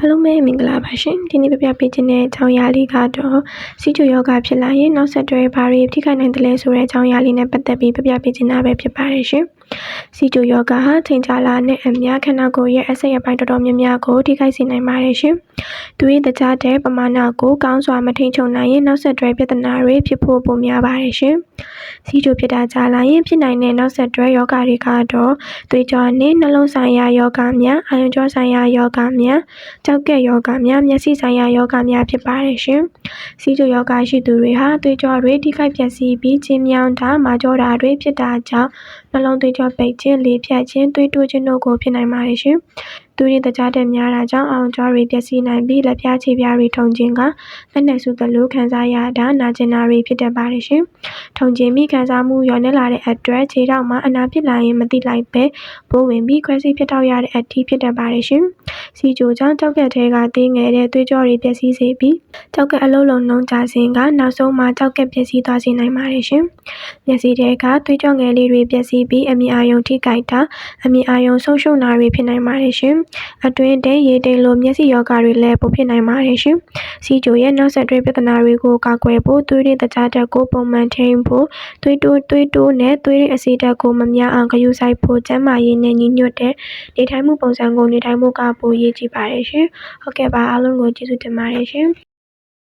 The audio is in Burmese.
အားလုံးပဲမင်္ဂလာပါရှင်ဒီနေ့ပြပြပေးခြင်းတဲ့အကြောင်းအရာလေးကတော့စီချိုယောဂဖြစ်လာရင်နောက်ဆက်တွဲဘာတွေထိခိုက်နိုင်တယ်လဲဆိုတဲ့အကြောင်းအရာလေးနဲ့ပတ်သက်ပြီးပြပြပေးခြင်းတာပဲဖြစ်ပါတယ်ရှင် စီချိုယောဂဟာချိန်ကြာလာတဲ့အများခန္ဓာကိုယ်ရဲ့အစိတ်အပိုင်းတော်တော်များများကိုထိခိုက်စေနိုင်ပါတယ်ရှင်သူရဲ့တခြားတဲ့ပမာဏကိုကောင်းစွာမထိန်ချုပ်နိုင်ရင်နောက်ဆက်တွဲပြဿနာတွေဖြစ်ဖို့ပိုများပါတယ်ရှင်စီချိုဖြစ်တာကြာလာရင်ဖြစ်နိုင်တဲ့နောက်ဆက်တွဲယောဂတွေကတော့သွေးကြောနဲ့နှလုံးဆိုင်ရာယောဂများအာရုံကြောဆိုင်ရာယောဂများကြောက်ကက်ယောဂများမျက်စိဆိုင်ရာယောဂများဖြစ်ပါတယ်ရှင်။စီးကျူယောဂရှိသူတွေဟာသွေးကြောတွေထိခိုက်ပျက်စီးပြီးချင်းမြောင်းတာမာကြောတာတွေဖြစ်တာကြောင့်နှလုံးသွေးကြောပိတ်ခြင်း လေဖြတ်ခြင်း သွေးတိုးခြင်းတို့ကို ဖြစ်နိုင်ပါတယ်ရှင်။ သူတွေတကြားတက်များတာကြောင့် အောင်ကြောတွေပျက်စီးနိုင်ပြီး လက်ပြားခြေပြားတွေထုံခြင်းကလက်နဲ့ဆုသလို ခံစားရတာ နာကျင်တာတွေဖြစ်တတ်ပါတယ်ရှင်။ထုံခြင်းမိခံစားမှုရောနေလာတဲ့အတွက် ခြေထောက်မှာ အနာဖြစ်လာရင် မသိလိုက်ပဲဘိုးဝင်ပြီး ခွဲစိတ်ဖြစ်တော့ရတဲ့အထိ ဖြစ်တတ်ပါတယ်ရှင်။စီကြိုကြောင့်ကြောက်ကက်ထဲက သေးငယ်တဲ့ သွေးကြောတွေပျက်စီးစေပြီးကြောက်ကက်အလုံးလုံးနှုံးကြစဉ်ကနောက်ဆုံးမှာကြောက်ကက်ပျက်စီးသွားစေနိုင်ပါတယ်ရှင်။မျက်စိထဲက သွေးကြောငယ်လေးတွေ ပျက်စီးပြီး အမြင်အာရုံထိခိုက်တာ အမြင်အာရုံဆုံးရှုံးတာတွေ ဖြစ်နိုင်ပါတယ်ရှင်။အတွင်းတိမ်ရေတိမ်လိုမျက်စိရောဂါတွေလည်းပိုဖြစ်နိုင်ပါတယ်ရှင်။စီကြိုရဲ့နောက်ဆက်တွဲပြဿနာတွေကိုကာကွယ်ဖို့သွေးရည်တကြားတက်ကိုပုံမှန်ထိန်းဖို့သွေးတိုးသွေးတိုးနဲ့သွေးရည်အဆီဓာတ်ကိုမများအောင်ဂရုစိုက်ဖို့ကျန်းမာရေးနဲ့ညီညွတ်တဲ့နေထိုင်မှုပုံစံကိုနေထိုင်ဖို့ကပိုအရေးကြီးပါတယ်ရှင်။ဟုတ်ကဲ့ပါအားလုံးကိုကျေးဇူးတင်ပါတယ်ရှင်။